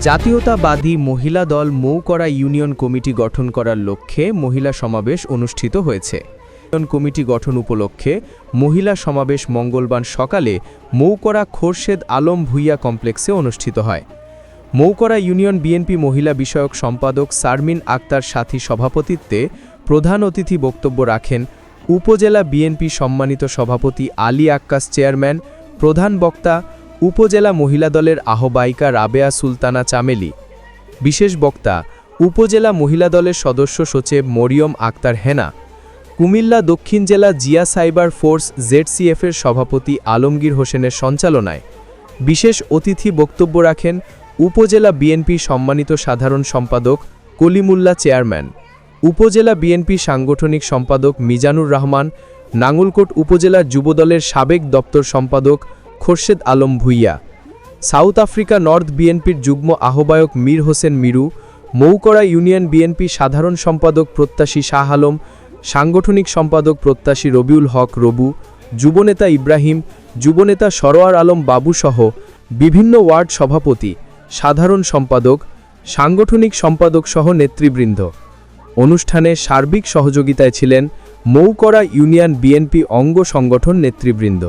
জাতীয়তাবাদী মহিলা দল মৌকড়া ইউনিয়ন কমিটি গঠন করার লক্ষ্যে মহিলা সমাবেশ অনুষ্ঠিত হয়েছে। ইউনিয়ন কমিটি গঠন উপলক্ষে মহিলা সমাবেশ মঙ্গলবার সকালে মৌকড়া খোরশেদ আলম ভুইয়া কমপ্লেক্সে অনুষ্ঠিত হয়। মৌকড়া ইউনিয়ন বিএনপি মহিলা বিষয়ক সম্পাদক সারমিন আক্তার সাথী সভাপতিত্বে প্রধান অতিথি বক্তব্য রাখেন উপজেলা বিএনপি সম্মানিত সভাপতি আলী আক্কাস চেয়ারম্যান, প্রধান বক্তা উপজেলা মহিলা দলের আহ্বায়িকা রাবেয়া সুলতানা চামেলি, বিশেষ বক্তা, উপজেলা মহিলা দলের সদস্য সচিব মরিয়ম আক্তার হেনা, কুমিল্লা দক্ষিণ জেলা জিয়া সাইবার ফোর্স জেডসিএফের সভাপতি আলমগীর হোসেনের সঞ্চালনায় বিশেষ অতিথি বক্তব্য রাখেন উপজেলা বিএনপি সম্মানিত সাধারণ সম্পাদক কলিমুল্লা চেয়ারম্যান, উপজেলা বিএনপি সাংগঠনিক সম্পাদক মিজানুর রহমান, নাঙ্গলকোট উপজেলা যুবদলের সাবেক দপ্তর সম্পাদক Khorshed Alam Bhuiyan. South Africa north বিএনপির যুগ্ম আহ্বায়ক মীর হোসেন মিরু মৌকড়া ইউনিয়ন বিএনপি সাধারণ সম্পাদক প্রত্যাশী শাহ আলম, সাংগঠনিক সম্পাদক প্রত্যাশী রবিউল হক রবু, যুবনেতা ইব্রাহিম, যুবনেতা সরোয়ার আলম বাবুসহ বিভিন্ন ওয়ার্ড সভাপতি, সাধারণ সম্পাদক, সাংগঠনিক সম্পাদক সহ নেতৃবৃন্দ। অনুষ্ঠানে সার্বিক সহযোগিতায় ছিলেন মৌকড়া ইউনিয়ন বিএনপি অঙ্গ সংগঠন নেতৃবৃন্দ।